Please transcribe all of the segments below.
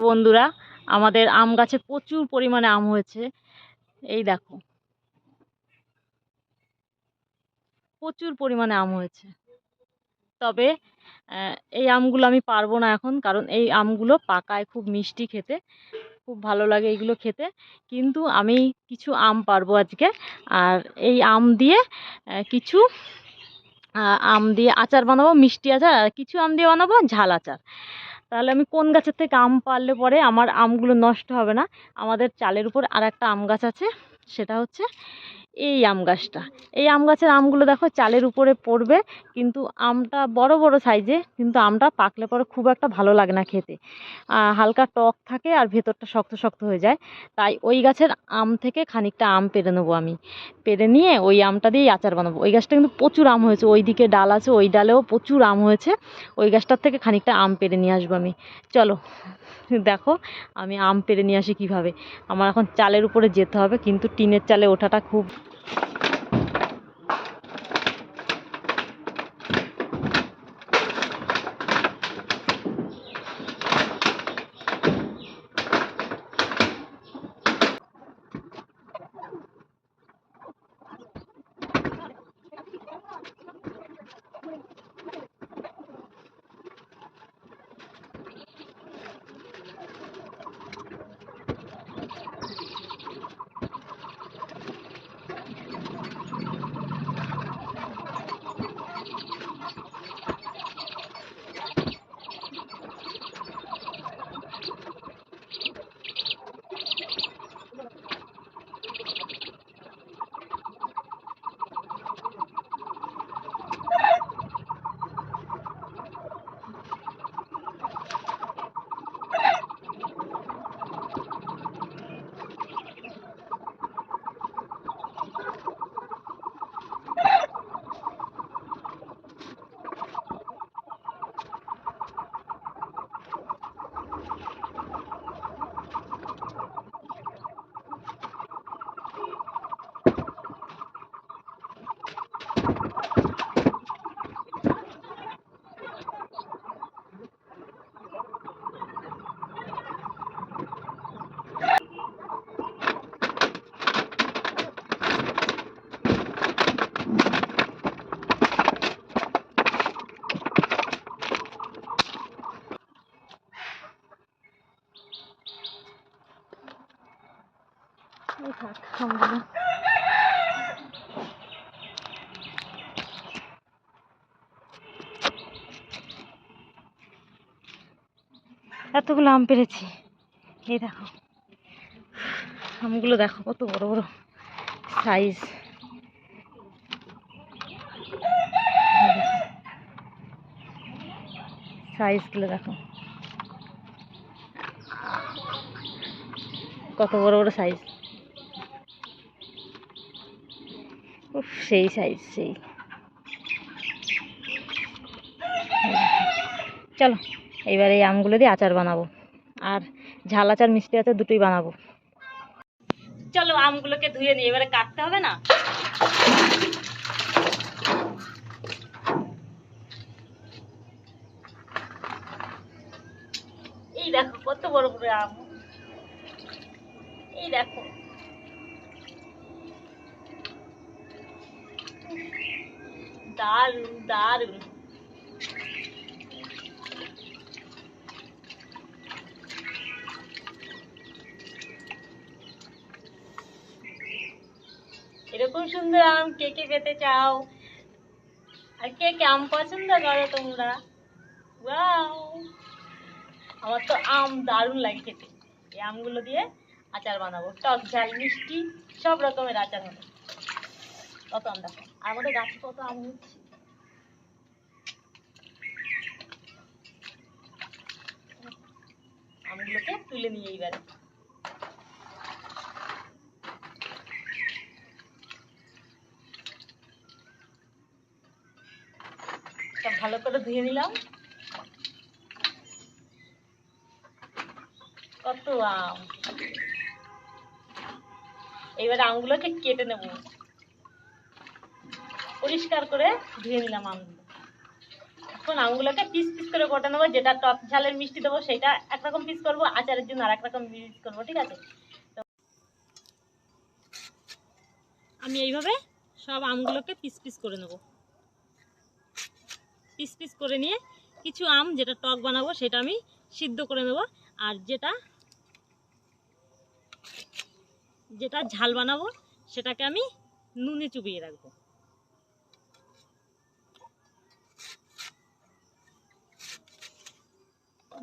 বন্ধুরা, আমাদের আম গাছে প্রচুর পরিমাণে আম হয়েছে। এই দেখো। প্রচুর পরিমাণে আম হয়েছে। তবে এই আমগুলো আমি পারব না এখন, কারণ এই আমগুলো পাকায় খুব মিষ্টি খেতে, খুব ভালো লাগে এইগুলো খেতে। কিন্তু আমি কিছু আম পারব আজকে। আর এই আম দিয়ে কিছু আম দিয়ে আচার বানাবো, মিষ্টি আচার, আর কিছু আম দিয়ে বানাবো, ঝাল আচার। তাহলে আমি কোন গাছের থেকে আম পারলে পরে আমার আমগুলো নষ্ট হবে না? আমাদের চালের উপর আর একটা আম গাছ আছে, সেটা হচ্ছে এই আম গাছটা। এই আম গাছের আমগুলো দেখো চালের উপরে পড়বে, কিন্তু আমটা বড় বড় সাইজে কিন্তু আমটা পাকলে পরে খুব একটা ভালো লাগে না খেতে। হালকা টক থাকে আর ভেতরটা শক্ত শক্ত হয়ে যায়। তাই ওই গাছের আম থেকে খানিকটা আম পেরে নেব আমি। পেরে নিয়ে ওই আমটা দিয়েই আচার বানাবো। ওই গাছটা কিন্তু প্রচুর আম হয়েছে। ওই দিকে ডাল আছে, ওই ডালেও প্রচুর আম হয়েছে। ওই গাছটার থেকে খানিকটা আম পেরে নিয়ে আসব আমি। চলো। দেখো, আমি আম পেড়ে নিয়ে আসি কীভাবে? আমার এখন চালের উপরে যেতে হবে, কিন্তু টিনের চালে ওঠাটা খুব এতগুলো আম পেরেছি। এই দেখো। আমগুলো দেখো কত বড় বড় সাইজ সাইজগুলো দেখো। কত বড় বড় সাইজ সেই সাইজ সেই। চলো, এইবার এই আমগুলো দিয়ে আচার বানাবো। আর ঝাল আচার, মিষ্টি আচার দুটোই বানাবো। চলো, আমগুলোকে ধুয়ে নিই এবারে কাটতে হবে না? এই দেখো, কত বড় বড় আম। এই দেখো। দারুণ দারুণ এরকম সুন্দর আম কে কে পেতে চাও? আর কে কে আম পছন্দ করো তোমরা? আমার তো আম দারুণ লাগে খেতে। এই আমগুলো দিয়ে আচার বানাবো। টক ঝাল, মিষ্টি, সব রকমের আচার হবে। কত আম দেখো? আমাদের গাছে কত আম হচ্ছে আমগুলোকে তুলে নিয়ে এইবারে ভালো করে ধুয়ে নিলাম। কত আম। এইবারে আমগুলোকে কেটে নেব। পরিষ্কার করে ধুয়ে নিলাম আমগুলো এখন আমগুলোকে পিস পিস করে কটে নেব, যেটা টক ঝালের মিষ্টি দেবো সেটা একরকম পিস করব, আচারের জন্য আর একরকম পিস করব, ঠিক আছে? আমি এইভাবে সব আমগুলোকে পিস পিস করে নেব। পিস পিস করে নিয়ে কিছু আম যেটা টক বানাবো সেটা আমি সিদ্ধ করে নেব, আর যেটা যেটা ঝাল বানাবো সেটাকে আমি নুনে চুবিয়ে রাখব।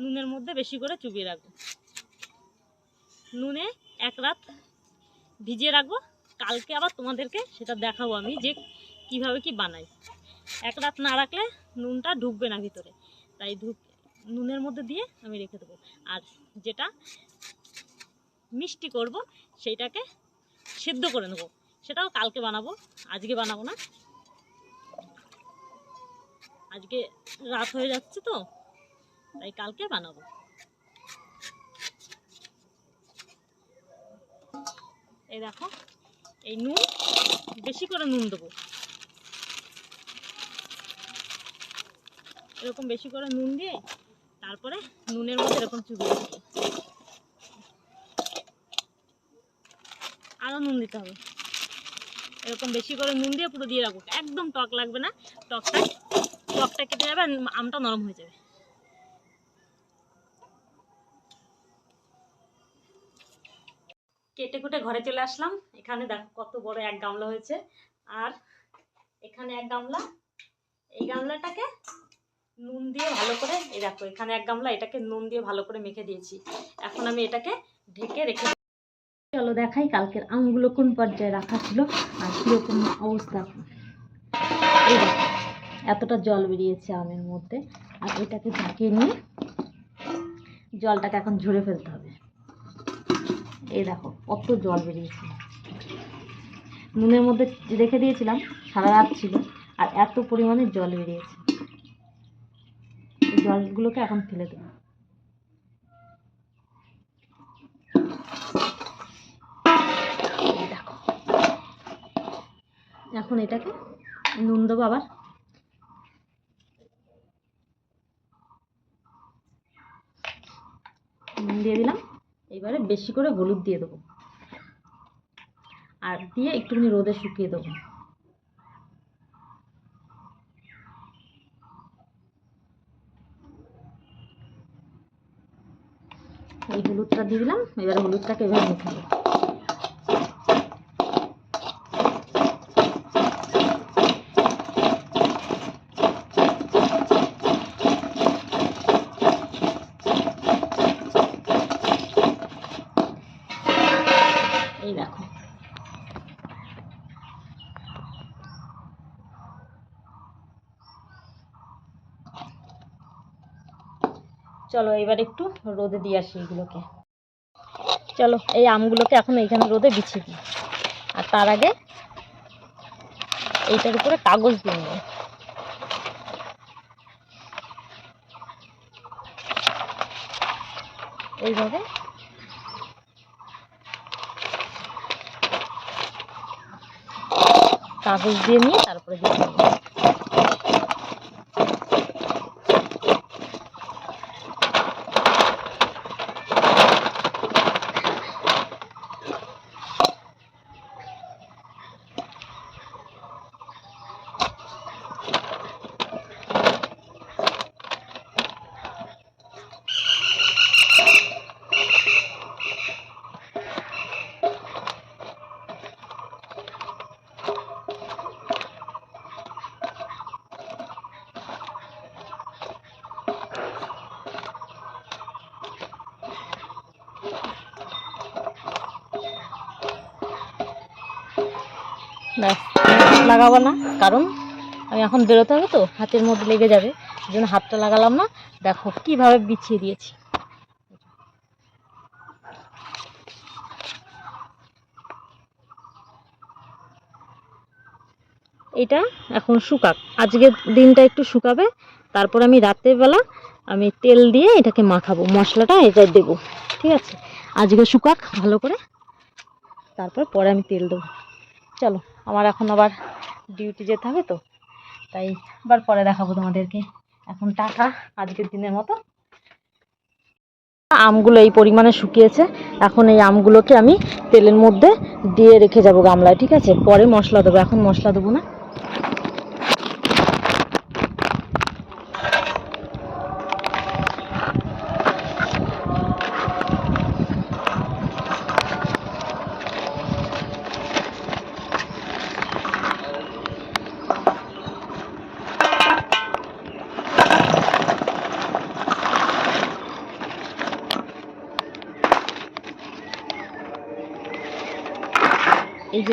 নুনের মধ্যে বেশি করে চুবিয়ে রাখব। নুনে এক রাত ভিজিয়ে রাখব। কালকে আবার তোমাদেরকে সেটা দেখাবো আমি যে কীভাবে কি বানাই। এক রাত না রাখলে নুনটা ঢুকবে না ভিতরে। তাই ঢুক নুনের মধ্যে দিয়ে আমি রেখে দেবো। আর যেটা মিষ্টি করব সেইটাকে সেদ্ধ করে নেব। সেটাও কালকে বানাবো, আজকে বানাবো না। আজকে রাত হয়ে যাচ্ছে তো। তাই কালকে বানাবো। এই দেখো, এই নুন, বেশি করে নুন দেবো। এরকম বেশি করে নুন দিয়ে তারপরে নুনের মধ্যে এরকম চুবিয়ে দেবো। আরও নুন দিতে হবে। এরকম বেশি করে নুন দিয়ে পুরো দিয়ে রাখব। একদম টক লাগবে না। টকটা টকটা কেটে যাবে আমটা নরম হয়ে যাবে। কেটে কুটে ঘরে চলে আসলাম। এখানে দেখো কত বড় এক গামলা হয়েছে। আর এখানে এক গামলা, এই গামলাটাকে নুন দিয়ে ভালো করে, এই দেখো এখানে এক গামলা, এটাকে নুন দিয়ে ভালো করে মেখে দিয়েছি। এখন আমি এটাকে ঢেকে রেখে চলো দেখাই কালকের আমগুলো কোন পর্যায়ে রাখা ছিল আর কীরকম অবস্থা। এতটা জল বেরিয়েছে আমের মধ্যে। আর এটাকে ঢাকিয়ে নিয়ে জলটাকে এখন ঝরে ফেলতে হবে। এই দেখো, কত জল বেরিয়েছে নুনের মধ্যে রেখে দিয়েছিলাম, সারা রাত ছিল, আর এত পরিমাণে জল বেরিয়েছে। জলগুলোকে এখন ফেলে দেবো। এখন এটাকে নুন দেবো আবার। দিয়ে দিলাম। এবারে বেশি করে হলুদ দিয়ে দেবো। আর দিয়ে একটুখানি রোদে শুকিয়ে দেবো। এই হলুদটা দিয়ে দিলাম, এবারে হলুদটাকে এভাবে মেখে দেবো চলো এবার একটু রোদে দিয়ে আসি এগুলোকে। চলো, এই আমগুলোকে এখন এইখানে রোদে বিছিয়ে দিই। আর তার আগে এইটার উপরে কাগজ দিয়ে নেব। এইভাবে। কাগজ দিয়ে নিয়ে তারপরে দিয়ে লাগাবো না, কারণ আমি এখন বেরোতে হবে তো, হাতের মধ্যে লেগে যাবে জন্য হাতটা লাগালাম না। দেখো, কীভাবে বিছিয়ে দিয়েছি। এটা এখন শুকাক। আজকের দিনটা একটু শুকাবে, তারপর আমি রাতের বেলা আমি তেল দিয়ে এটাকে মাখাবো, মশলাটা এটা দেবো, ঠিক আছে? আজকে শুকাক, ভালো করে। তারপর পরে আমি তেল দেবো। চলো, আমার এখন আবার ডিউটি যেতে হবে তো। তাই আবার পরে দেখাবো তোমাদেরকে। এখন টাকা আজকের দিনের মতো। আমগুলো এই পরিমাণে শুকিয়েছে। এখন এই আমগুলোকে আমি তেলের মধ্যে দিয়ে রেখে যাব গামলায়, ঠিক আছে? পরে মশলা দেবো, এখন মশলা দেবো না।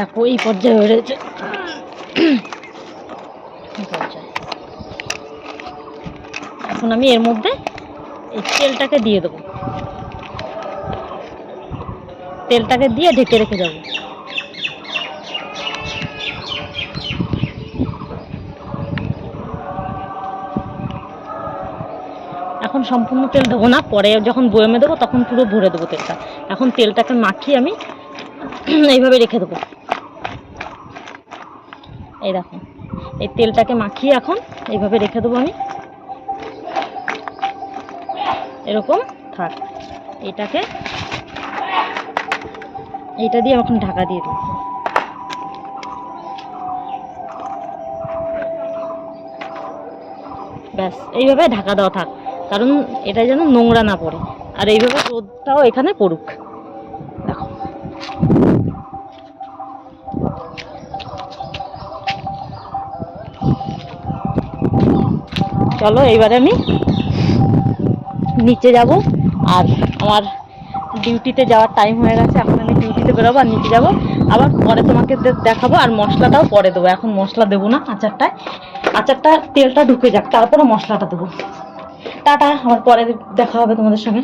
দেখো, এই পর্যায়ে হয়ে রয়েছে এখন আমি এর মধ্যে এই তেলটাকে দিয়ে দেবো। তেলটাকে দিয়ে ঢেকে রেখে যাব। এখন সম্পূর্ণ তেল দেবো না, পরে যখন বয়মে দেবো তখন পুরো ভরে দেবো তেলটা। এখন তেলটাকে মাখিয়ে আমি এইভাবে রেখে দেবো। এই দেখো, এই তেলটাকে মাখিয়ে এখন এইভাবে রেখে দেবো আমি। এরকম থাক, এটাকে এটা দিয়ে এখন ঢাকা দিয়ে দেবো। ব্যাস, এইভাবে ঢাকা দেওয়া থাক, কারণ এটা যেন নোংরা না পড়ে, আর এইভাবে রোদটাও এখানে পড়ুক দেখো চলো, এইবারে আমি নিচে যাব। আর আমার ডিউটিতে যাওয়ার টাইম হয়ে গেছে, এখন আমি ডিউটিতে বেরোবো আর নিচে যাব। আবার পরে তোমাকে দেখাবো আর মশলাটাও পরে দেবো। এখন মশলা দেবো না, আচারটায়। আচারটা তেলটা ঢুকে যাক, তারপরে মশলাটা দেবো। টাটা, আমার পরে দেখা হবে তোমাদের সঙ্গে।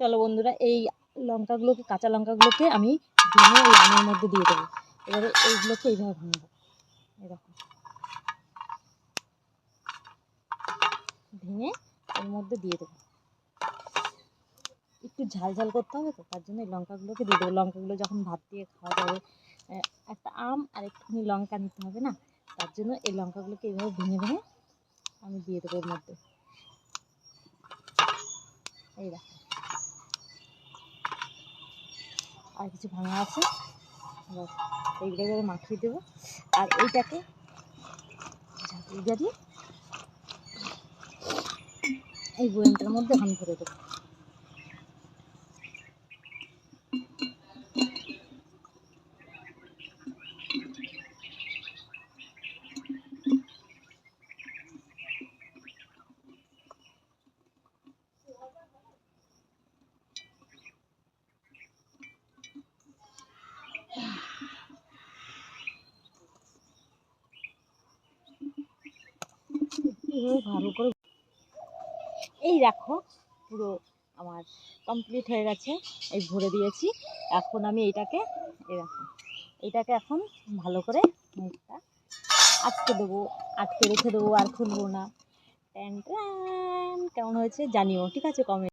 চলো বন্ধুরা, এই লঙ্কাগুলোকে, কাঁচা লঙ্কাগুলোকে আমি ভেঙে এই আমের মধ্যে দিয়ে দেবো। এবারে এইগুলোকে এইভাবে ভাঙবো। এরকম ভেঙে এর মধ্যে দিয়ে দেবো। একটু ঝাল ঝাল করতে হবে তো, তার জন্য এই লঙ্কাগুলোকে দিয়ে দেবো। লঙ্কাগুলো যখন ভাত দিয়ে খাওয়া যাবে একটা আম আর একটুখানি লঙ্কা নিতে হবে না? তার জন্য এই লঙ্কাগুলোকে এইভাবে ভেঙে ভেঙে আমি দিয়ে দেবো এর মধ্যে। এই দেখো। আর কিছু ভাঙা আছে। এইগুলো মাখিয়ে দেবো। আর এইটাকে ঝাড়িয়ে এই বয়ামটার মধ্যে এখন ভরে দেবো। এইভাবে ভালো করে এই দেখো পুরো আমার কমপ্লিট হয়ে গেছে। এই ভরে দিয়েছি। এখন আমি এটাকে এই দেখো, এইটাকে এখন ভালো করে মুখটা আটকে দেবো, আটকে রেখে দেবো আর খুলবো না। ট্যান কেমন হয়েছে জানিও, ঠিক আছে কমে